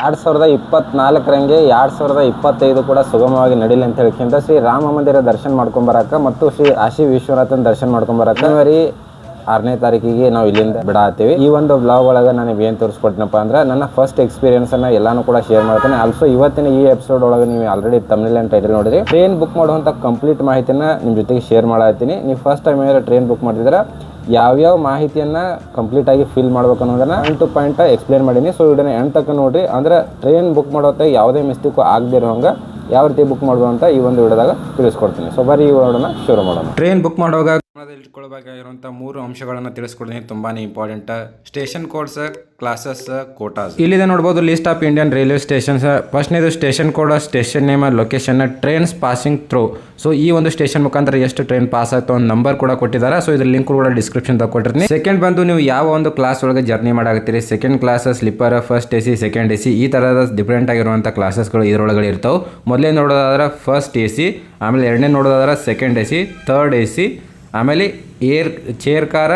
ಎರಡು ಸಾವಿರದ ಇಪ್ಪತ್ನಾಲ್ಕರಂಗೆ ಎರಡು ಸಾವಿರದ ಇಪ್ಪತ್ತೈದು ಕೂಡ ಸುಗಮವಾಗಿ ನಡೀಲಿ ಅಂತ ಹೇಳ್ಕೊಂತ ಶ್ರೀ ರಾಮ ಮಂದಿರ ದರ್ಶನ ಮಾಡ್ಕೊಂಬರಕ ಮತ್ತು ಶ್ರೀ ಆಶಿ ವಿಶ್ವನಾಥನ ದರ್ಶನ ಮಾಡ್ಕೊಂಬರಕ ಜನವರಿ ಆರನೇ ತಾರೀಕಿಗೆ ನಾವು ಇಲ್ಲಿಂದ ಬಿಡಾತೀವಿ ಈ ಒಂದು ಬ್ಲಾಗ್ ಒಳಗೆ ನನಗೆ ಏನು ತೋರಿಸ್ಕೊಟ್ಟಿನಪ್ಪ ಅಂದ್ರೆ ನನ್ನ ಫಸ್ಟ್ ಎಕ್ಸ್ಪೀರಿಯನ್ಸನ್ನು ಎಲ್ಲಾನು ಕೂಡ ಶೇರ್ ಮಾಡ್ತೇನೆ. ಆಲ್ಸೋ ಇವತ್ತಿನ ಈ ಎಪಿಸೋಡ್ ಒಳಗೆ ನೀವು ಆಲ್ರೆಡಿ ತಮಿಳ್ ಆ್ಯಂಡ್ ಟೈಟಲ್ ನೋಡಿದ್ರಿ. ಟ್ರೈನ್ ಬುಕ್ ಮಾಡುವಂಥ ಕಂಪ್ಲೀಟ್ ಮಾಹಿತಿನ ನಿಮ್ಮ ಜೊತೆಗೆ ಶೇರ್ ಮಾಡತ್ತೀನಿ. ನೀವು ಫಸ್ಟ್ ಟೈಮ್ ಏನಾದ್ರು ಟ್ರೈನ್ ಬುಕ್ ಮಾಡಿದ್ರೆ ಯಾವ್ಯಾವ ಕಂಪ್ಲೀಟ್ ಆಗಿ ಫಿಲ್ ಮಾಡ್ಬೇಕು ಅನ್ನೋದನ್ನ ಪಾಯಿಂಟ್ ಟು ಪಾಯಿಂಟ್ ಎಕ್ಸ್ಪ್ಲೇನ್ ಮಾಡೀನಿ. ಸೊ ಇದನ್ನ ಎಂಡ್ ತಕ್ಕ ನೋಡ್ರಿ. ಅಂದ್ರೆ ಟ್ರೈನ್ ಬುಕ್ ಮಾಡೋತ್ತೆ ಯಾವುದೇ ಮಿಸ್ಟೇಕು ಆಗದೇ ಇರೋ ಯಾವ ರೀತಿ ಬುಕ್ ಮಾಡೋದು ಅಂತ ಈ ಒಂದು ವಿಡಿಯೋದಾಗ ತಿಳಿಸ್ಕೊಡ್ತೀನಿ. ಸೊ ಬರೀ ಈ ವಿಡಿಯೋನ ಶುರು ಮಾಡೋಣ. ಟ್ರೈನ್ ಬುಕ್ ಮಾಡುವಾಗ ಇಟ್ಕೊಳ್ಬೇಕಾಗಿರುವಂಥ ಮೂರು ಅಂಶಗಳನ್ನು ತಿಳಿಸ್ಕೊಡ್ತೀನಿ. ತುಂಬಾ important station codes classes quotas ಇಲ್ಲಿದೆ ನೋಡ್ಬೋದು list of Indian railway stations ಫಸ್ಟ್ನೇದು station code station name location trains passing through so ಈ ಒಂದು ಸ್ಟೇಷನ್ ಮುಖಾಂತರ ಎಷ್ಟು ಟ್ರೈನ್ ಪಾಸ್ ಆಗ್ತಾ ಒಂದು ನಂಬರ್ ಕೂಡ ಕೊಟ್ಟಿದ್ದಾರೆ. ಸೊ ಇದ್ರ ಲಿಂಕ್ ಕೂಡ ಡಿಸ್ಕ್ರಿಪ್ಷನ್ ತಗೊಟ್ಟಿರ್ತೀನಿ ಸೆಕೆಂಡ್ ಬಂದು ನೀವು ಯಾವ ಒಂದು ಕ್ಲಾಸ್ ಒಳಗೆ journey ಮಾಡಾಕತ್ತೀರಿ? Second class sleeper first A C second A C ಈ ಥರದ ಡಿಫ್ರೆಂಟ್ ಆಗಿರುವಂಥ ಕ್ಲಾಸಸ್ಗಳು ಇದರೊಳಗಡೆ ಇರ್ತಾವೆ. ಮೊದಲೇ ನೋಡೋದಾದ್ರೆ ಫಸ್ಟ್ ಎ ಸಿ ಆಮೇಲೆ ಎರಡನೇ ನೋಡೋದಾದ್ರೆ second A C third A C ಆಮೇಲೆ air chair car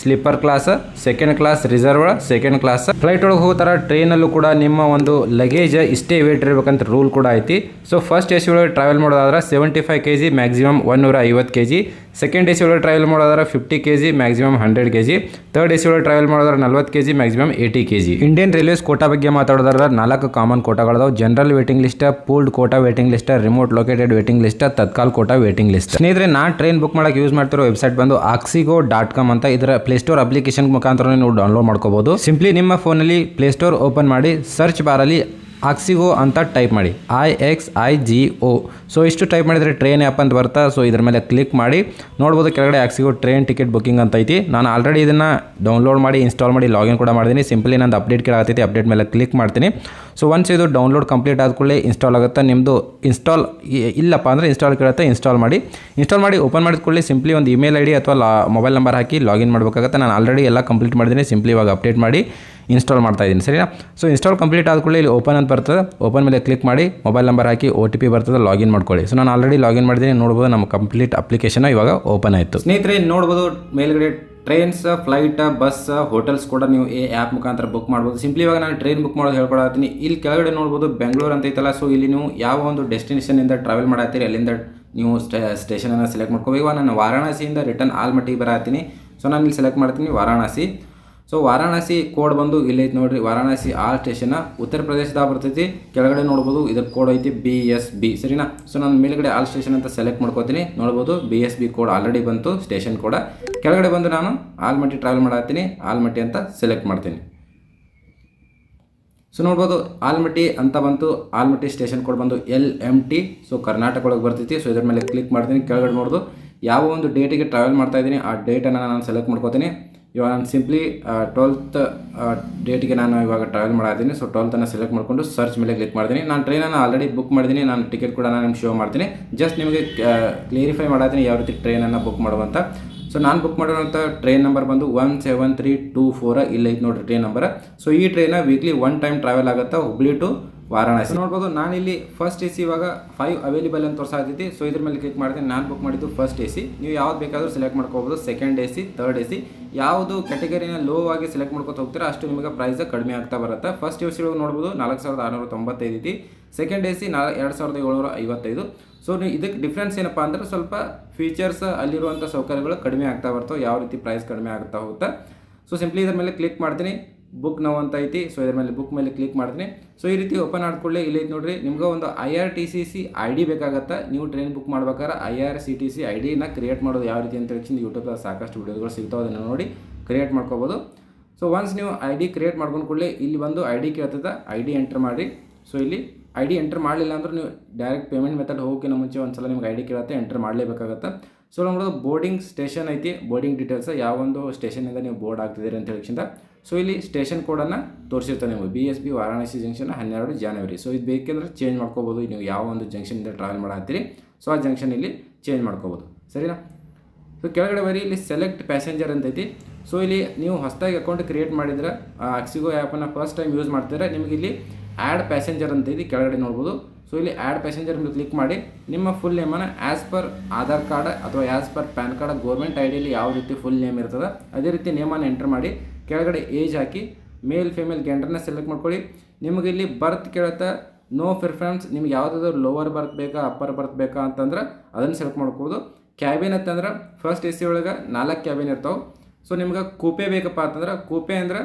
sleeper class second class reserve second class flight ಒಳಗೆ ಹೋಗ್ತಾರ ಟ್ರೈನಲ್ಲೂ ಕೂಡ ನಿಮ್ಮ ಒಂದು ಲಗೇಜ್ ಇಷ್ಟೇ ವೇಟ್ ಇರಬೇಕಂತ ರೂಲ್ ಕೂಡ ಐತಿ. ಸೊ ಫಸ್ಟ್ ಎ ಸಿ ಒಳಗೆ ಟ್ರಾವೆಲ್ ಮಾಡೋದಾದ್ರೆ seventy five K G maximum ಒನ್ನೂರ ಐವತ್ತು K G second A C ಒಳಗೆ ಟ್ರಾವೆಲ್ ಮಾಡೋದಾದ್ರೆ fifty K G maximum hundred K G third A C ಒಳಗೆ ಟ್ರಾವೆಲ್ ಮಾಡೋದಾದ್ರೆ ನಲ್ವತ್ತು K G maximum eighty K G Indian railways quota ಬಗ್ಗೆ ಮಾತಾಡೋದಾದ್ರೆ ನಾಲ್ಕು common ಕೋಟಾಗಳದಾವೆ general waiting list pooled quota waiting list remote located waiting list Tatkal quota waiting list ಸ್ನೇಹಿತರೆ ನಾ train book ಮಾಡೋಕೆ use ಮಾಡ್ತಿರೋ ವೆಬ್ಸೈಟ್ ಬಂದು ಆಕ್ಸಿಗೋ ಡಾಟ್ ಕಾಮ್ ಅಂತ. ಇದರ ಪ್ಲೇಸ್ಟೋರ್ ಅಪ್ಲಿಕೇಶನ್ ಮುಖಾಂತರ ನೀವು ಡೌನ್ಲೋಡ್ ಮಾಡ್ಕೋಬಹುದು ಸಿಂಪ್ಲಿ ನಿಮ್ಮ ಫೋನಲ್ಲಿ ಪ್ಲೇಸ್ಟೋರ್ ಓಪನ್ ಮಾಡಿ ಸರ್ಚ್ ಬಾರಲ್ಲಿ ಆಕ್ಸಿಗೋ ಅಂತ ಟೈಪ್ ಮಾಡಿ. I X I G O so ಇಷ್ಟು ಟೈಪ್ ಮಾಡಿದರೆ ಟ್ರೈನ್ ಆ್ಯಪ್ ಅಂತ ಬರ್ತಾ ಸೊ ಇದ್ರ ಮೇಲೆ ಕ್ಲಿಕ್ ಮಾಡಿ. ನೋಡ್ಬೋದು ಕೆಳಗಡೆ ಆಕ್ಸಿಗೋ ಟ್ರೈನ್ ಟಿಕೆಟ್ ಬುಕ್ಕಿಂಗ್ ಅಂತ ಐತಿ. ನಾನು ಆಲ್ರೆಡಿ ಇದನ್ನು ಡೌನ್ಲೋಡ್ ಮಾಡಿ ಇನ್ಸ್ಟಾಲ್ ಮಾಡಿ ಲಾಗಿನ್ ಕೂಡ ಮಾಡಿದ್ದೀನಿ ಸಿಂಪ್ಲಿ ನಂದು ಅಪ್ಡೇಟ್ ಕೇಳಾಗ್ತೈತಿ ಅಪ್ಡೇಟ್ ಮೇಲೆ ಕ್ಲಿಕ್ ಮಾಡ್ತೀನಿ. ಸೊ ಒನ್ಸ್ ಇದು ಡೌನ್ಲೋಡ್ ಕಂಪ್ಲೀಟ್ ಆದ ಕೂಡಲೇ ಇನ್ಸ್ಟಾಲ್ ಆಗುತ್ತೆ. ನಿಮ್ಮದು ಇನ್ಸ್ಟಾಲ್ ಇಲ್ಲಪ್ಪ ಅಂದರೆ ಇನ್ಸ್ಟಾಲ್ ಕೇಳುತ್ತೆ ಇನ್ಸ್ಟಾಲ್ ಮಾಡಿ. ಇನ್ಸ್ಟಾಲ್ ಮಾಡಿ ಓಪನ್ ಮಾಡಿದ ಕೂಡಲೇ ಸಿಂಪ್ಲಿ ಒಂದು ಇಮೇಲ್ ಐ ಡಿ ಅಥವಾ ಲಾ ಮೊಬೈಲ್ ನಂಬರ್ ಹಾಕಿ ಲಾಗಿನ್ ಮಾಡಬೇಕಾಗುತ್ತೆ. ನಾನು ಆಲ್ರೆಡಿ ಎಲ್ಲ ಕಂಪ್ಲೀಟ್ ಮಾಡಿದ್ದೀನಿ ಸಿಂಪ್ಲಿ ಇವಾಗ ಅಪ್ಡೇಟ್ ಮಾಡಿ. ಇನ್ಸ್ಟಾಲ್ ಮಾಡ್ತಾ ಇದ್ದೀನಿ, ಸರಿನಾ? ಸೊ ಇನ್ಸ್ಟಾಲ್ ಕಂಪ್ಲೀಟ್ ಆದ ಕೂಡಲೇ ಇಲ್ಲಿ ಓಪನ್ ಅಂತ ಬರ್ತದೆ. ಓಪನ್ ಮೇಲೆ ಕ್ಲಿಕ್ ಮಾಡಿ ಮೊಬೈಲ್ ನಂಬರ್ ಹಾಕಿ ಒ ಟಿ ಪಿ ಬರ್ತದೆ ಲಾಗಿನ್ ಮಾಡ್ಕೊಳ್ಳಿ. ಸೊ ನಾನು ಆಲ್ರೆಡಿ ಲಾಗಿನ್ ಮಾಡಿದ್ದೀನಿ, ನೋಡ್ಬೋದು ನಮ್ಮ ಕಂಪ್ಲೀಟ್ ಅಪ್ಲಿಕೇಶನ್ ಇವಾಗ ಓಪನ್ ಆಯಿತು. ಸ್ನೇಹಿತರೆ, ನೋಡ್ಬೋದು, ಮೇಲ್ಗಡೆ ಟ್ರೈನ್ಸ್ ಫ್ಲೈಟ್ ಬಸ್ ಹೋಟೆಲ್ಸ್ ಕೂಡ ನೀವು ಈ ಆ್ಯಪ್ ಮುಖಾಂತರ ಬುಕ್ ಮಾಡ್ಬೋದು. ಸಿಂಪ್ಲಿ ಇವಾಗ ನಾನು ಟ್ರೈನ್ ಬುಕ್ ಮಾಡೋದು ಹೇಳ್ಕೊಡತ್ತೀನಿ ಇಲ್ಲಿ ಕೆಳಗಡೆ ನೋಡ್ಬೋದು ಬೆಂಗಳೂರು ಅಂತ ಐತಲ್ಲ ಸೊ ಇಲ್ಲಿ ನೀವು ಯಾವ ಒಂದು ಡೆಸ್ಟಿನೇಷನಿಂದ ಟ್ರಾವೆಲ್ ಮಾಡತ್ತೀರಿ, ಅಲ್ಲಿಂದ ನೀವು ಸ್ಟೇ ಸ್ಟೇಷನನ್ನು ಸೆಲೆಕ್ಟ್ ಮಾಡ್ಕೋಬೇಕು ಇವಾಗ ನಾನು ವಾರಾಣಸಿಯಿಂದ ರಿಟರ್ನ್ ಆಲ್ಮಟ್ಟಿಗೆ ಬರತ್ತೀನಿ. ಸೊ ನಾನು ಇಲ್ಲಿ ಸೆಲೆಕ್ಟ್ ಮಾಡ್ತೀನಿ ವಾರಾಣಸಿ. ಸೊ ವಾರಾಣಸಿ ಕೋಡ್ ಬಂದು ಇಲ್ಲೈತೆ ನೋಡ್ರಿ. ವಾರಾಣಸಿ ಆಲ್ ಸ್ಟೇಷನ್ ಉತ್ತರ ಪ್ರದೇಶದಾಗ ಬರ್ತೈತಿ. ಕೆಳಗಡೆ ನೋಡ್ಬೋದು ಇದ್ರ ಕೋಡ್ ಐತಿ ಬಿ ಎಸ್ ಬಿ ಸರಿನಾ? ಸೊ ನಾನು ಮೇಲ್ಗಡೆ ಆಲ್ ಸ್ಟೇಷನ್ ಅಂತ ಸೆಲೆಕ್ಟ್ ಮಾಡ್ಕೋತೀನಿ. ನೋಡ್ಬೋದು B S B code already ಬಂತು ಸ್ಟೇಷನ್ ಕೋಡ. ಕೆಳಗಡೆ ಬಂದು ನಾನು ಆಲ್ಮಟ್ಟಿ ಟ್ರಾವೆಲ್ ಮಾಡತ್ತೀನಿ. ಆಲ್ಮಟ್ಟಿ ಅಂತ ಸೆಲೆಕ್ಟ್ ಮಾಡ್ತೀನಿ. ಸೊ ನೋಡ್ಬೋದು ಆಲ್ಮಟ್ಟಿ ಅಂತ ಬಂತು. ಆಲ್ಮಟ್ಟಿ ಸ್ಟೇಷನ್ ಕೋಡ್ ಬಂದು L M T so Karnataka ಒಳಗೆ ಬರ್ತೈತಿ. ಸೊ ಇದ್ರ ಮೇಲೆ ಕ್ಲಿಕ್ ಮಾಡ್ತೀನಿ. ಕೆಳಗಡೆ ನೋಡೋದು ಯಾವ ಒಂದು ಡೇಟಿಗೆ ಟ್ರಾವೆಲ್ ಮಾಡ್ತಾ ಇದ್ದೀನಿ ಆ ಡೇಟನ್ನು ನಾನು ಸೆಲೆಕ್ಟ್ ಮಾಡ್ಕೋತೀನಿ. ಇವಾಗ ನಾನು ಸಿಂಪ್ಲಿ ಟ್ವೆಲ್ತ್ ಡೇಟಿಗೆ ನಾನು ಇವಾಗ ಟ್ರಾವೆಲ್ ಮಾಡಿದ್ದೀನಿ ಸೊ ಟ್ವೆಲ್ತನ್ನು ಸೆಲೆಕ್ಟ್ ಮಾಡಿಕೊಂಡು ಸರ್ಚ್ ಮೇಲೆ ಕ್ಲಿಕ್ ಮಾಡ್ತೀನಿ. ನಾನು ಟ್ರೈನನ್ನು ಆಲ್ರೆಡಿ ಬುಕ್ ಮಾಡಿದ್ದೀನಿ. ನಾನು ಟಿಕೆಟ್ ಕೂಡ ನಾನು ಶೋ ಮಾಡ್ತೀನಿ. ಜಸ್ಟ್ ನಿಮಗೆ ಕ್ಲಿಯರಿಫೈ ಮಾಡಿದ್ದೀನಿ ಯಾವ ರೀತಿ ಟ್ರೈನನ್ನು ಬುಕ್ ಮಾಡುವಂಥ ಸೊ ನಾನು ಬುಕ್ ಮಾಡಿರೋಂಥ ಟ್ರೈನ್ ನಂಬರ್ ಬಂದು one seven three two four ಇಲ್ಲ ಐತೆ ನೋಡಿರಿ ಟ್ರೈನ್ ನಂಬರ್ ಸೊ ಈ train weekly one time travel ಆಗುತ್ತಾ? ಹುಬ್ಳಿ ಟು ವಾರಾಣಸಿ. ನೋಡ್ಬೋದು, ನಾನಿಲ್ಲಿ ಫಸ್ಟ್ ಎ ಸಿ ಇವಾಗ ಫೈವ್ ಅವೈಲೇಬಲ್ ಅಂತ ತೋರಿಸಾಗ್ತೈತಿ ಸೊ ಇದ್ರ ಮೇಲೆ ಕ್ಲಿಕ್ ಮಾಡ್ತೀನಿ. ನಾನು ಬುಕ್ ಮಾಡಿದ್ದು ಫಸ್ಟ್ ಎ ಸಿ ನೀವು ಯಾವ್ದು ಬೇಕಾದರೂ ಸೆಲೆಕ್ಟ್ ಮಾಡ್ಕೋಬೋದು. Second A C third A C ಯಾವುದು ಕ್ಯಾಟಗರಿನ ಲೋ ಆಗಿ ಸೆಲೆಕ್ಟ್ ಮಾಡ್ಕೊತ ಹೋಗ್ತೀರಾ ಅಷ್ಟು ನಿಮಗೆ ಪ್ರೈಸ್ ಕಡಿಮೆ ಆಗ್ತಾ ಬರುತ್ತೆ. ಫಸ್ಟ್ ಎ ಸಿ ಒಳಗೆ ನೋಡ್ಬೋದು, ನಾಲ್ಕು ಸಾವಿರದ ಆರುನೂರ ತೊಂಬತ್ತೈದು ಐತಿ ಸೆಕೆಂಡ್ ಎ ಸಿ ನಾ ಎರಡು ಸಾವಿರದ ಏಳ್ನೂರ ಐವತ್ತೈದು. ಸೊ ಇದಕ್ಕೆ ಡಿಫ್ರೆನ್ಸ್ ಏನಪ್ಪ ಅಂದ್ರೆ ಸ್ವಲ್ಪ ಫೀಚರ್ಸ್ ಅಲ್ಲಿರುವಂಥ ಸೌಕರ್ಯಗಳು ಕಡಿಮೆ ಆಗ್ತಾ ಬರ್ತವೆ. ಯಾವ ರೀತಿ ಪ್ರೈಸ್ ಕಡಿಮೆ ಆಗ್ತಾ ಹೋಗುತ್ತೆ. ಸೊ ಸಿಂಪ್ಲಿ ಇದ್ರ ಮೇಲೆ ಕ್ಲಿಕ್ ಮಾಡ್ತೀನಿ. ಬುಕ್ ನಾವು ಅಂತ ಐತಿ. ಸೊ ಇದ್ರ ಮೇಲೆ ಬುಕ್ ಮೇಲೆ ಕ್ಲಿಕ್ ಮಾಡ್ತೀನಿ ಸೊ ಈ ರೀತಿ ಓಪನ್ ಆಡ್ಕೊಳ್ಳಿ ಇಲ್ಲಿ ನೋಡ್ರಿ. ನಿಮ್ಗೆ ಒಂದು I R T C C I D ಬೇಕಾಗತ್ತೆ? ನೀವು ಟ್ರೈನ್ ಬುಕ್ ಮಾಡ್ಬೇಕಾದ್ರೆ I R C T C I ಡಿನ create ಮಾಡೋದು ಯಾವ ರೀತಿ ಅಂತ ಹೇಳಿ ಯೂಟ್ಯೂಬ್ದಾಗ ಸಾಕಷ್ಟು ವಿಡಿಯೋಗಳು ಸಿಗ್ತಾವೆ, ಅದನ್ನು ನೋಡಿ ಕ್ರಿಯೇಟ್ ಮಾಡ್ಕೋಬೋದು. ಸೊ ಒನ್ಸ್ ನೀವು ಐ ಡಿ ಕ್ರಿಯೇಟ್ ಮಾಡ್ಕೊಂಡು ಕೂಡಲೇ ಇಲ್ಲಿ ಬಂದು ಐ ಡಿ ಕೇಳ್ತದೆ ಐ ಡಿ ಎಂಟರ್ ಮಾಡಿ ಸೊ ಇಲ್ಲಿ ಐ ಡಿ ಎಂಟರ್ ಮಾಡಲಿಲ್ಲ ಅಂದ್ರೆ ನೀವು ಡೈರೆಕ್ಟ್ ಪೇಮೆಂಟ್ ಮೆಥಡ್ ಹೋಗೋಕ್ಕಿಂತ ಮುಂಚೆ ಒಂದ್ಸಲ ನಿಮ್ಗೆ ಐ ಡಿ ಕೇಳುತ್ತೆ ಎಂಟರ್ ಮಾಡಲೇಬೇಕಾಗತ್ತೆ? ಸೊ ನೋಡೋದು ಬೋರ್ಡಿಂಗ್ ಸ್ಟೇಷನ್ ಐತಿ. ಬೋರ್ಡಿಂಗ್ ಡೀಟೇಲ್ಸ್ ಯಾವ ಒಂದು ಸ್ಟೇಷನಿಂದ ನೀವು ಬೋರ್ಡ್ ಆಗ್ತಿದ್ದೀರಿ ಅಂತ ಹೇಳಿಕ್ಕಿಂತ ಸೊ ಇಲ್ಲಿ ಸ್ಟೇಷನ್ ಕೋಡನ್ನು ತೋರಿಸಿರ್ತಾನೆ ನೀವು B S B Varanasi junction ಹನ್ನೆರಡು ಜಾನ್ವರಿ ಸೊ ಇದು ಬೇಕಂದ್ರೆ ಚೇಂಜ್ ಮಾಡ್ಕೋಬೋದು. ನೀವು ಯಾವ ಒಂದು ಜಂಕ್ಷನಿಂದ ಟ್ರಾವೆಲ್ ಮಾಡಾತ್ತೀರಿ ಸೊ ಆ ಜಂಕ್ಷನ್ ಇಲ್ಲಿ ಚೇಂಜ್ ಮಾಡ್ಕೋಬೋದು. ಸರಿನಾ? ಸೊ ಕೆಳಗಡೆ ಬರೀ ಇಲ್ಲಿ ಸೆಲೆಕ್ಟ್ ಪ್ಯಾಸೆಂಜರ್ ಅಂತೈತಿ. ಸೊ ಇಲ್ಲಿ ನೀವು ಹೊಸದಾಗಿ ಅಕೌಂಟ್ ಕ್ರಿಯೇಟ್ ಮಾಡಿದ್ರೆ ಆಕ್ಸಿಗೋ ಆ್ಯಪನ್ನು ಫಸ್ಟ್ ಟೈಮ್ ಯೂಸ್ ಮಾಡ್ತಿದ್ರೆ ನಿಮಗೆ ಇಲ್ಲಿ ಆ್ಯಡ್ ಪ್ಯಾಸೆಂಜರ್ ಅಂತೈತಿ ಕೆಳಗಡೆ ನೋಡ್ಬೋದು. ಸೊ ಇಲ್ಲಿ ಆ್ಯಡ್ ಪ್ಯಾಸೆಂಜರ್ ಮೇಲೆ ಕ್ಲಿಕ್ ಮಾಡಿ, ನಿಮ್ಮ ಫುಲ್ ನೇಮನ್ನು ಆ್ಯಸ್ ಪರ್ ಆಧಾರ್ ಕಾರ್ಡ್ ಅಥವಾ as per PAN card government I ಡಿಯಲ್ಲಿ ಯಾವ ರೀತಿ ಫುಲ್ ನೇಮ್ ಇರ್ತದೆ ಅದೇ ರೀತಿ ನೇಮನ್ನು ಎಂಟರ್ ಮಾಡಿ, ಕೆಳಗಡೆ ಏಜ್ ಹಾಕಿ ಮೇಲ್ ಫಿಮೇಲ್ ಗೆಂಡರ್ನ ಸೆಲೆಕ್ಟ್ ಮಾಡ್ಕೊಳ್ಳಿ. ನಿಮಗೆ ಇಲ್ಲಿ ಬರ್ತ್ ಕೇಳುತ್ತೆ ನೋ ಪ್ರಿಫರೆನ್ಸ್ ನಿಮ್ಗೆ ಯಾವುದಾದ್ರು ಲೋವರ್ ಬರ್ತ್ ಬೇಕಾ ಅಪ್ಪರ್ ಬರ್ತ್ ಬೇಕಾ ಅಂತಂದ್ರೆ ಅದನ್ನು ಸೆಲೆಕ್ಟ್ ಮಾಡ್ಕೋಬೋದು. ಕ್ಯಾಬಿನ್ ಅಂತಂದ್ರೆ ಫಸ್ಟ್ ಎ ಸಿ ಒಳಗೆ ನಾಲ್ಕು ಕ್ಯಾಬಿನ್ ಇರ್ತಾವೆ. ಸೊ ನಿಮ್ಗೆ ಕೂಪೆ ಬೇಕಪ್ಪ ಅಂತಂದ್ರೆ ಕೂಪೆ ಅಂದ್ರೆ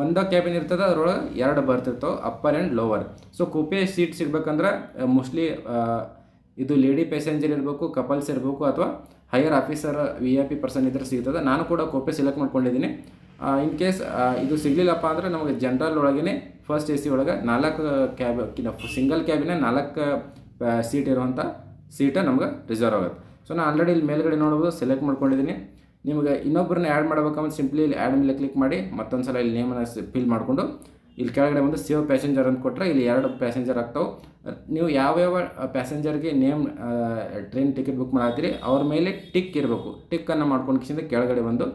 ಒಂದ ಕ್ಯಾಬಿನ್ ಇರ್ತದೆ, ಅದರೊಳಗೆ ಎರಡು ಬರ್ತ್ ಇರ್ತಾವೆ upper and lower so coupe seat ಸಿಗ್ಬೇಕಂದ್ರೆ mostly ಇದು ಲೇಡಿ ಪ್ಯಾಸೆಂಜರ್ ಇರಬೇಕು ಕಪಲ್ಸ್ ಇರಬೇಕು, ಅಥವಾ higher officer V I P person ಇದ್ರೆ ಸಿಗ್ತದೆ. ನಾನು ಕೂಡ ಕೂಪೆ ಸೆಲೆಕ್ಟ್ ಮಾಡ್ಕೊಂಡಿದ್ದೀನಿ. ಇನ್ ಕೇಸ್ ಇದು ಸಿಗಲಿಲ್ಲಪ್ಪ ಅಂದರೆ ನಮಗೆ ಜನರಲ್ ಒಳಗೇ ಫಸ್ಟ್ ಎ ಸಿ ಒಳಗೆ ನಾಲ್ಕು ಕ್ಯಾಬ್ ಸಿಂಗಲ್ ಕ್ಯಾಬಿನ ನಾಲ್ಕು ಸೀಟ್ ಇರುವಂಥ ಸೀಟ ನಮ್ಗೆ ರಿಸರ್ವ್ ಆಗುತ್ತೆ. ಸೊ ನಾನು ಆಲ್ರೆಡಿ ಇಲ್ಲಿ ಮೇಲ್ಗಡೆ ನೋಡ್ಬೋದು ಸೆಲೆಕ್ಟ್ ಮಾಡ್ಕೊಂಡಿದ್ದೀನಿ. ನಿಮಗೆ ಇನ್ನೊಬ್ಬರನ್ನ ಆ್ಯಡ್ ಮಾಡ್ಬೇಕಂದ್ರೆ ಸಿಂಪ್ಲಿ ಇಲ್ಲಿ ಆ್ಯಡ್ ಮೇಲೆ ಕ್ಲಿಕ್ ಮಾಡಿ ಮತ್ತೊಂದು ಸಲ ಇಲ್ಲಿ ನೇಮನ್ನು ಫಿಲ್ ಮಾಡಿಕೊಂಡು ಇಲ್ಲಿ ಕೆಳಗಡೆ ಬಂದು ಸೇವ್ ಪ್ಯಾಸೆಂಜರ್ ಅಂತ ಕೊಟ್ಟರೆ ಇಲ್ಲಿ ಎರಡು ಪ್ಯಾಸೆಂಜರ್ ಆಗ್ತಾವೆ. ನೀವು ಯಾವ್ಯಾವ ಪ್ಯಾಸೆಂಜರ್ಗೆ ನೇಮ್ ಟ್ರೈನ್ ಟಿಕೆಟ್ ಬುಕ್ ಮಾಡತ್ತೀರಿ, ಅವ್ರ ಮೇಲೆ ಟಿಕ್ ಇರಬೇಕು. ಟಿಕ್ಕನ್ನು ಮಾಡ್ಕೊಂಡು ಕಿಸಿಂದ ಕೆಳಗಡೆ ಬಂದು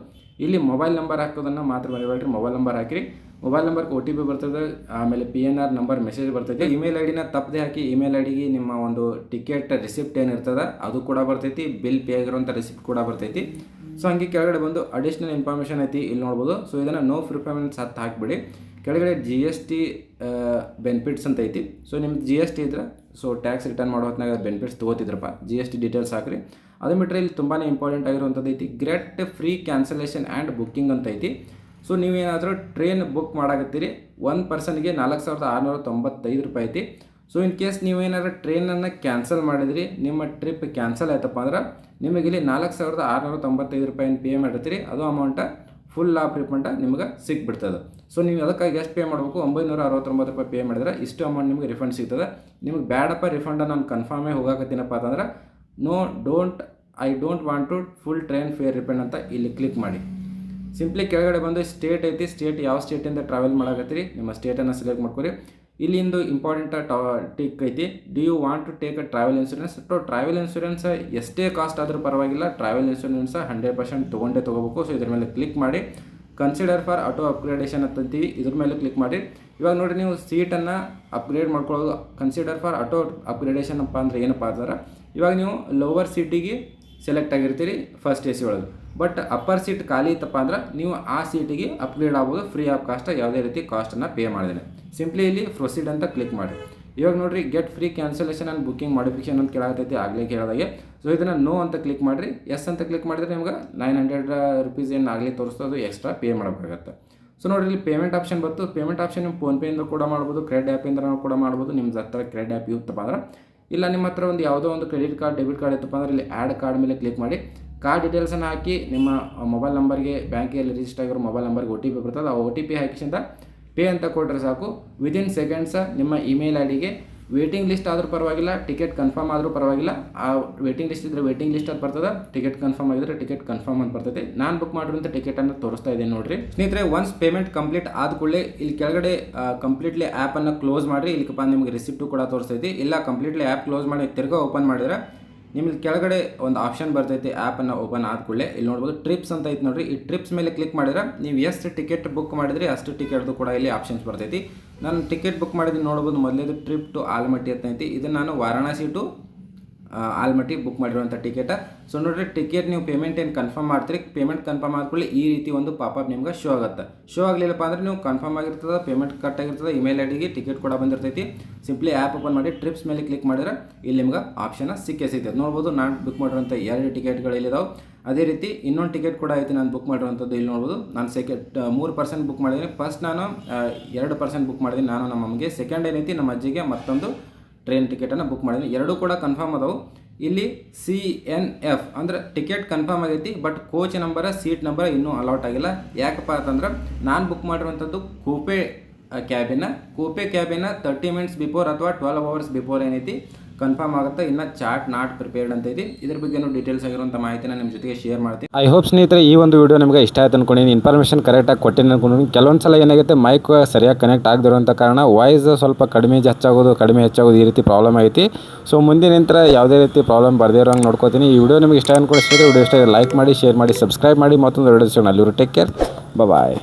ಇಲ್ಲಿ ಮೊಬೈಲ್ ನಂಬರ್ ಹಾಕೋದನ್ನು ಮಾತ್ರ ಮರಿಬೇಡ್ರಿ ಮೊಬೈಲ್ ನಂಬರ್ ಹಾಕಿರಿ. ಮೊಬೈಲ್ ನಂಬರ್ಗೆ ಒ ಟಿ ಪಿ ಬರ್ತದೆ, ಆಮೇಲೆ P N R number message ಬರ್ತೈತಿ. ಇಮೇಲ್ ಐ ಡಿನ ತಪ್ಪದೆ ಹಾಕಿ ಇಮೇಲ್ ಐ ಡಿಗೆ ನಿಮ್ಮ ಒಂದು ಟಿಕೆಟ್ ರಿಸಿಪ್ಟ್ ಏನಿರ್ತದೆ, ಅದು ಕೂಡ ಬರ್ತೈತಿ. ಬಿಲ್ ಪೇ ಆಗಿರುವಂಥ ರಿಸಿಪ್ಟ್ ಕೂಡ ಬರ್ತೈತಿ. ಸೊ ಹಂಗೆ ಕೆಳಗಡೆ ಬಂದು ಅಡಿಷ್ನಲ್ ಇನ್ಫಾರ್ಮೇಷನ್ ಐತಿ, ಇಲ್ಲಿ ನೋಡ್ಬೋದು. ಸೊ ಇದನ್ನು ನೋ ಪ್ರಿಫರೆನ್ಸ್ ಹತ್ತು ಹಾಕಿಬಿಡಿ. ಕೆಳಗಡೆ ಜಿ ಎಸ್ ಟಿ ಬೆನಿಫಿಟ್ಸ್ ಅಂತ ಐತಿ. ಸೊ ನಿಮ್ದು ಜಿ ಎಸ್ ಟಿ ಇದ್ರೆ ಸೊ ಟ್ಯಾಕ್ಸ್ ರಿಟರ್ನ್ ಮಾಡೋ ಹೊತ್ನಾಗ ಬೆನಿಫಿಟ್ಸ್ ತೊಗೋತಿದ್ರಪ್ಪ. ಜಿ ಎಸ್ ಟಿ ಡೀಟೇಲ್ಸ್ ಹಾಕ್ರಿ. ಅದನ್ನ ಬಿಟ್ಟರೆ ಇಲ್ಲಿ ತುಂಬಾ ಇಂಪಾರ್ಟೆಂಟ್ ಆಗಿರುವಂಥದ್ದು ಐತಿ. Great free cancellation and booking ಅಂತ ಐತಿ. ಸೊ ನೀವೇನಾದರೂ ಟ್ರೈನ್ ಬುಕ್ ಮಾಡಾಕತ್ತೀರಿ ಒಂದು ಪರ್ಸನ್ಗೆ ನಾಲ್ಕು ಸಾವಿರದ ಆರುನೂರ ತೊಂಬತ್ತೈದು ರೂಪಾಯಿ ಐತಿ. ಸೊ ಇನ್ ಕೇಸ್ ನೀವೇನಾದ್ರು ಟ್ರೈನನ್ನು ಕ್ಯಾನ್ಸಲ್ ಮಾಡಿದ್ರಿ, ನಿಮ್ಮ ಟ್ರಿಪ್ ಕ್ಯಾನ್ಸಲ್ ಆಯ್ತಪ್ಪ ಅಂದ್ರೆ ನಿಮಗೆ ಇಲ್ಲಿ ನಾಲ್ಕು ಸಾವಿರದ ಆರುನೂರ ತೊಂಬತ್ತೈದು ರೂಪಾಯಿನ ಪೇ ಮಾಡಿರ್ತೀರಿ, ಅದು ಅಮೌಂಟ ಫುಲ್ ಆಫ್ ರಿಫಂಡ ನಿಮಗೆ ಸಿಕ್ಬಿಡ್ತದೆ ಸೊ ನೀವು ಅದಕ್ಕಾಗಿ ಎಷ್ಟು ಪೇ ಮಾಡಬೇಕು? ಒಂಬೈನೂರ ಅರವತ್ತೊಂಬತ್ತು ರೂಪಾಯಿ ಪೇ ಮಾಡಿದ್ರೆ ಇಷ್ಟು ಅಮೌಂಟ್ ನಿಮಗೆ ರಿಫಂಡ್ ಸಿಗ್ತದೆ. ನಿಮಗೆ ಬ್ಯಾಡಪ್ಪ ರಿಫಂಡ ನಾನು ಕನ್ಫರ್ಮೇ ಹೋಗಾಕತ್ತೀನಪ್ಪ ಅಂತಂದ್ರೆ no don't I don't want to full train fare refund ಅಂತ ಇಲ್ಲಿ ಕ್ಲಿಕ್ ಮಾಡಿ. ಸಿಂಪ್ಲಿ ಕೆಳಗಡೆ ಬಂದು ಸ್ಟೇಟ್ ಐತಿ ಸ್ಟೇಟ್ ಯಾವ ಸ್ಟೇಟಿಂದ ಟ್ರಾವೆಲ್ ಮಾಡಾಕತ್ತೀರಿ, ನಿಮ್ಮ ಸ್ಟೇಟನ್ನು ಸೆಲೆಕ್ಟ್ ಮಾಡ್ಕೊರಿ. ಇಲ್ಲಿಂದು ಇಂಪಾರ್ಟೆಂಟ್ ಟಾ ಟಿಕ್ ಐತಿ. Do you want to take a travel insurance to travel insurance ಎಷ್ಟೇ ಕಾಸ್ಟ್ ಆದರೂ ಪರವಾಗಿಲ್ಲ. ಟ್ರಾವೆಲ್ ಇನ್ಶೂರೆನ್ಸ್ ಹಂಡ್ರೆಡ್ ಪರ್ಸೆಂಟ್ ತೊಗೊಂಡೇ ತೊಗೋಬೇಕು. ಸೊ ಇದ್ರ ಮೇಲೆ ಕ್ಲಿಕ್ ಮಾಡಿ. ಕನ್ಸಿಡರ್ ಫಾರ್ ಆಟೋ ಅಪ್ಗ್ರೇಡೇಷನ್ ಅಂತಂತೀವಿ ಇದ್ರ ಮೇಲೆ ಕ್ಲಿಕ್ ಮಾಡಿ. ಇವಾಗ ನೋಡಿ ನೀವು ಸೀಟನ್ನು ಅಪ್ಗ್ರೇಡ್ ಮಾಡ್ಕೊಳ್ಳೋದು. ಕನ್ಸಿಡರ್ ಫಾರ್ ಆಟೋ ಅಪ್ಗ್ರೇಡೇಷನ್ ಅಪ್ಪ ಅಂದರೆ ಏನಪ್ಪ ಅಂದ್ರೆ ಇವಾಗ ನೀವು ಲೋವರ್ ಸೀಟಿಗೆ ಸೆಲೆಕ್ಟ್ ಆಗಿರ್ತೀರಿ. ಫಸ್ಟ್ ಎ ಸಿ ಒಳಗೆ. ಬಟ್ ಅಪ್ಪರ್ ಸೀಟ್ ಖಾಲಿ ಇತ್ತಪ್ಪ ಅಂದ್ರೆ ನೀವು ಆ ಸೀಟಿಗೆ ಅಪ್ಗ್ರೇಡ್ ಆಗ್ಬೋದು ಫ್ರೀ ಆಫ್ ಕಾಸ್ಟ್ ಯಾವುದೇ ರೀತಿ ಕಾಸ್ಟನ್ನು ಪೇ ಮಾಡಿದ್ದೇನೆ ಸಿಂಪ್ಲಿ ಇಲ್ಲಿ ಪ್ರೊಸೀಡ್ ಅಂತ ಕ್ಲಿಕ್ ಮಾಡಿ ಇವಾಗ ನೋಡಿರಿ get free cancellation and booking modification ಅಂತ ಕೇಳಾಗತ್ತೈತಿ ಆಗಲೇ ಕೇಳಿದಾಗೆ. ಸೊ ಇದನ್ನು ನೋ ಅಂತ ಕ್ಲಿಕ್ ಮಾಡಿರಿ. ಎಸ್ ಅಂತ ಕ್ಲಿಕ್ ಮಾಡಿದ್ರೆ ನಿಮ್ಗೆ ನೈನ್ ಹಂಡ್ರೆಡ್ ರುಪೀಸ್ ಏನು ಆಗಲಿ ತೋರಿಸ್ತದೆ ಎಕ್ಸ್ಟ್ರಾ ಪೇ ಮಾಡಬೇಕಾಗತ್ತೆ. ಸೊ ನೋಡಿರಿ, ಇಲ್ಲಿ ಪೇಮೆಂಟ್ ಆಪ್ಷನ್ ಬಂತು. ಪೇಮೆಂಟ್ ಆಪ್ಷನ್ ನೀವು ಫೋನ್ಪೇಯಿಂದ ಕೂಡ ಮಾಡ್ಬೋದು ಕ್ರೆಡಿಟ್ ಆ್ಯಪಿಂದ ಕೂಡ ಮಾಡ್ಬೋದು ನಿಮ್ಮ ಹತ್ರ ಕ್ರೆಡಿಟ್ ಆ್ಯಪ್ ಇತ್ತಪ್ಪ ಅಂದ್ರೆ. ಇಲ್ಲ ನಿಮ್ಮ ಹತ್ರ ಒಂದು ಯಾವುದೋ ಒಂದು ಕ್ರೆಡಿಟ್ ಕಾರ್ಡ್ ಡೆಬಿಟ್ ಕಾರ್ಡ್ ಇತ್ತಪ್ಪ ಅಂದ್ರೆ, ಇಲ್ಲಿ ಆ್ಯಡ್ ಕಾರ್ಡ್ ಮೇಲೆ ಕ್ಲಿಕ್ ಮಾಡಿ. ಕಾರ್ಡ್ ಡೀಟೇಲ್ಸನ್ನು ಹಾಕಿ ನಿಮ್ಮ ಮೊಬೈಲ್ ನಂಬರ್ಗೆ ಬ್ಯಾಂಕಿಗೆ ರಿಜಿಸ್ಟರ್ ಆಗಿರೋ ಮೊಬೈಲ್ ನಂಬರ್ಗೆ ಒ ಟಿ ಪಿ ಬರ್ತದೆ ಆ ಒ ಟಿ ಪಿ ಹಾಕಿಸಿಂದ ಪೇ ಅಂತ ಕೊಟ್ಟರೆ ಸಾಕು. ವಿದಿನ್ ಸೆಕೆಂಡ್ಸ ನಿಮ್ಮ ಇಮೇಲ್ ಐ ಡಿಗೆ ವೇಟಿಂಗ್ ಲಿಸ್ಟ್ ಆದರೂ ಪರವಾಗಿಲ್ಲ ಟಿಕೆಟ್ ಕನ್ಫರ್ಮ್ ಆದರೂ ಪರವಾಗಿಲ್ಲ. ಆ ವೇಟಿಂಗ್ ಲಿಸ್ಟ್ ಇದ್ದರೆ ವೇಟಿಂಗ್ ಲಿಸ್ಟ್ ಅಂತ ಬರ್ತದೆ ಟಿಕೆಟ್ ಕನ್ಫರ್ಮ್ ಆಗಿದ್ರೆ ಟಿಕೆಟ್ ಕನ್ಫರ್ಮ್ ಅಂತ ಬರ್ತದೆ. ನಾನು ಬುಕ್ ಮಾಡಿರುವಂಥ ಟಿಕೆಟನ್ನು ತೋರಿಸ್ತಾ ಇದ್ದೀನಿ ನೋಡಿರಿ. ಸ್ನೇಹಿತರೆ ಒನ್ಸ್ ಪೇಮೆಂಟ್ ಕಂಪ್ಲೀಟ್ ಆದ ಕೂಡಲೇ ಇಲ್ಲಿ ಕೆಳಗಡೆ ಕಂಪ್ಲೀಟ್ಲಿ ಆ್ಯಪನ್ನು ಕ್ಲೋಸ್ ಮಾಡಿರಿ. ಇಲ್ಲಿ ಬಂದು ನಿಮಗೆ ರಿಸಿಪ್ಟು ಕೂಡ ತೋರಿಸ್ತೈತಿ ಇಲ್ಲ ಕಂಪ್ಲೀಟ್ಲಿ ಆ್ಯಪ್ ಕ್ಲೋಸ್ ಮಾಡಿ ತಿರ್ಗಾ ಓಪನ್ ಮಾಡಿದ್ರೆ ನಿಮಗೆ ಕೆಳಗಡೆ ಒಂದು ಆಪ್ಷನ್ ಬರ್ತೈತಿ ಆ್ಯಪನ್ನು ಓಪನ್ ಆದ ಕೂಡಲೇ. ಇಲ್ಲಿ ನೋಡ್ಬೋದು ಟ್ರಿಪ್ಸ್ ಅಂತ ಐತೆ ನೋಡ್ರಿ. ಈ ಟ್ರಿಪ್ಸ್ ಮೇಲೆ ಕ್ಲಿಕ್ ಮಾಡಿದ್ರೆ ನೀವು ಎಷ್ಟು ಟಿಕೆಟ್ ಬುಕ್ ಮಾಡಿದ್ರಿ, ಅಷ್ಟು ಟಿಕೆಟ್ದು ಕೂಡ ಇಲ್ಲಿ ಆಪ್ಷನ್ಸ್ ಬರ್ತೈತಿ. ನಾನು ಟಿಕೆಟ್ ಬುಕ್ ಮಾಡಿದ್ದೀನಿ ನೋಡ್ಬೋದು ಮೊದಲೇದು ಟ್ರಿಪ್ ಟು ಆಲ್ಮಟ್ಟಿ ಅಂತ ಐತಿ. ಇದನ್ನು ನಾನು ವಾರಾಣಸಿ ಟು ಆಲ್ಮಟ್ಟಿ ಬುಕ್ ಮಾಡಿರುವಂಥ ಟಿಕೆಟ ಸೊ ನೋಡ್ರಿ ಟಿಕೆಟ್ ನೀವು ಪೇಮೆಂಟ್ ಏನು ಕನ್ಫರ್ಮ್ ಮಾಡ್ತೀರಿ? ಪೇಮೆಂಟ್ ಕನ್ಫರ್ಮ್ ಆದ್ಕೊಳ್ಳಿ ಈ ರೀತಿ ಒಂದು ಪಾಪಪ್ ನಿಮ್ಗೆ ಶೋ ಆಗುತ್ತೆ. ಶೋ ಆಗಲಿಲ್ಲಪ್ಪ ಅಂದ್ರೆ ನೀವು ಕನ್ಫರ್ಮ್ ಆಗಿರ್ತದೆ ಪೇಮೆಂಟ್ ಕಟ್ ಆಗಿರ್ತದೆ ಇಮೇಲ್ ಐ ಡಿಗೆ ಟಿಕೆಟ್ ಕೂಡ ಬಂದಿರ್ತೈತಿ. ಸಿಂಪ್ಲಿ ಆ್ಯಪ್ ಓಪನ್ ಮಾಡಿ ಟ್ರಿಪ್ಸ್ ಮೇಲೆ ಕ್ಲಿಕ್ ಮಾಡಿದ್ರೆ ಇಲ್ಲಿ ನಿಮ್ಗೆ ಆಪ್ಷನ್ ಸಿಕ್ಕೇ ಸಿಗ್ತದೆ ನೋಡ್ಬೋದು, ನಾನು ಬುಕ್ ಮಾಡಿರುವಂಥ ಎರಡು ಟಿಕೆಟ್ಗಳು ಇಲ್ಲಿದಾವೆ ಅದೇ ರೀತಿ ಇನ್ನೊಂದು ಟಿಕೆಟ್ ಕೂಡ ಐತಿ ನಾನು ಬುಕ್ ಮಾಡಿರುವಂಥದ್ದು ಇಲ್ಲಿ ನೋಡ್ಬೋದು. ನಾನು ಸೆಕೆಂಡ್ ಮೂರು ಪರ್ಸೆಂಟ್ ಬುಕ್ ಮಾಡಿದ್ದೀನಿ. ಫಸ್ಟ್ ನಾನು ಎರಡು ಪರ್ಸೆಂಟ್ ಬುಕ್ ಮಾಡಿದ್ದೀನಿ. ನಾನು ಅಮ್ಮಗೆ ಸೆಕೆಂಡ್ ಏನೈತಿ? ನಮ್ಮ ಅಜ್ಜಿಗೆ ಮತ್ತೊಂದು ಟ್ರೈನ್ ಟಿಕೆಟನ್ನು ಬುಕ್ ಮಾಡಿದ್ದೀನಿ ಎರಡೂ ಕೂಡ ಕನ್ಫರ್ಮ್ ಅದಾವು ಇಲ್ಲಿ ಸಿ ಎನ್ ಎಫ್ ಅಂದ್ರೆ ಟಿಕೆಟ್ ಕನ್ಫರ್ಮ್ ಆಗೈತಿ but coach number seat number ಇನ್ನೂ ಅಲೌಟ್ ಆಗಿಲ್ಲ. ಯಾಕಪ್ಪ ಅಂತಂದ್ರೆ ನಾನು ಬುಕ್ ಮಾಡಿರುವಂಥದ್ದು coupe cabin coupe cabin thirty minutes before ಅಥವಾ ಟ್ವೆಲ್ ಅವರ್ಸ್ ಬಿಫೋರ್ ಏನೈತಿ. ಕನ್ಫರ್ಮ್ ಆಗುತ್ತೆ ಇನ್ನು ಚಾರ್ಟ್ ನಾಟ್ ಪ್ರಿಪೇರ್ಡ್ ಅಂತ ಇದೆ. ಇದ್ರ ಬಗ್ಗೆ ಡೀಟೇಲ್ಸ್ ಆಗಿರುವಂಥ ಮಾಹಿತಿನ ನಿಮ್ಮ ಜೊತೆಗೆ ಶೇರ್ ಮಾಡ್ತೀನಿ. ಐ ಹೋಪ್ ಸ್ನೇಹಿತರೆ, ಈ ಒಂದು ವಿಡಿಯೋ ನಿಮಗೆ ಇಷ್ಟ ಆಯ್ತು ಅನ್ಕೊಂಡಿನಿ ಇನ್ಫಾರ್ಮೇಷನ್ ಕರೆಕ್ಟಾಗಿ ಕೊಟ್ಟಿನಿ ಅನ್ಕೊಂಡಿನಿ ಕೆಲವೊಂದು ಸಲ ಏನಾಗುತ್ತೆ ಮೈಕ್ ಸರಿಯಾಗಿ ಕನೆಕ್ಟ್ ಆಗದಿರುವಂಥ ಕಾರಣ ವಾಯ್ಸ್ ಸ್ವಲ್ಪ ಕಡಿಮೆ ಹೆಚ್ಚಾಗೋದು ಕಡಿಮೆ ಹೆಚ್ಚಾಗೋದು ಈ ರೀತಿ ಪ್ರಾಬ್ಲಮ್ ಐತಿ. ಸೊ ಮುಂದಿನ ನಂತರ ಯಾವುದೇ ರೀತಿ ಪ್ರಾಬ್ಲಮ್ ಬರದೇ ಇರೋಂಗೆ ನೋಡ್ಕೋತೀನಿ. ಈ ವಿಡಿಯೋ ನಿಮಗೆ ಇಷ್ಟ ಅನ್ಕೊಂಡು ವಿಡಿಯೋ ಇಷ್ಟ ಲೈಕ್ ಮಾಡಿ ಶೇರ್ ಮಾಡಿ ಸಬ್ಸ್ಕ್ರೈಬ್ ಮಾಡಿ. ಮತ್ತೊಂದು ವಿಡಿಯೋ ಅಲ್ಲಿವರು ಟೇಕ್ ಕೇರ್ ಬಾಯ್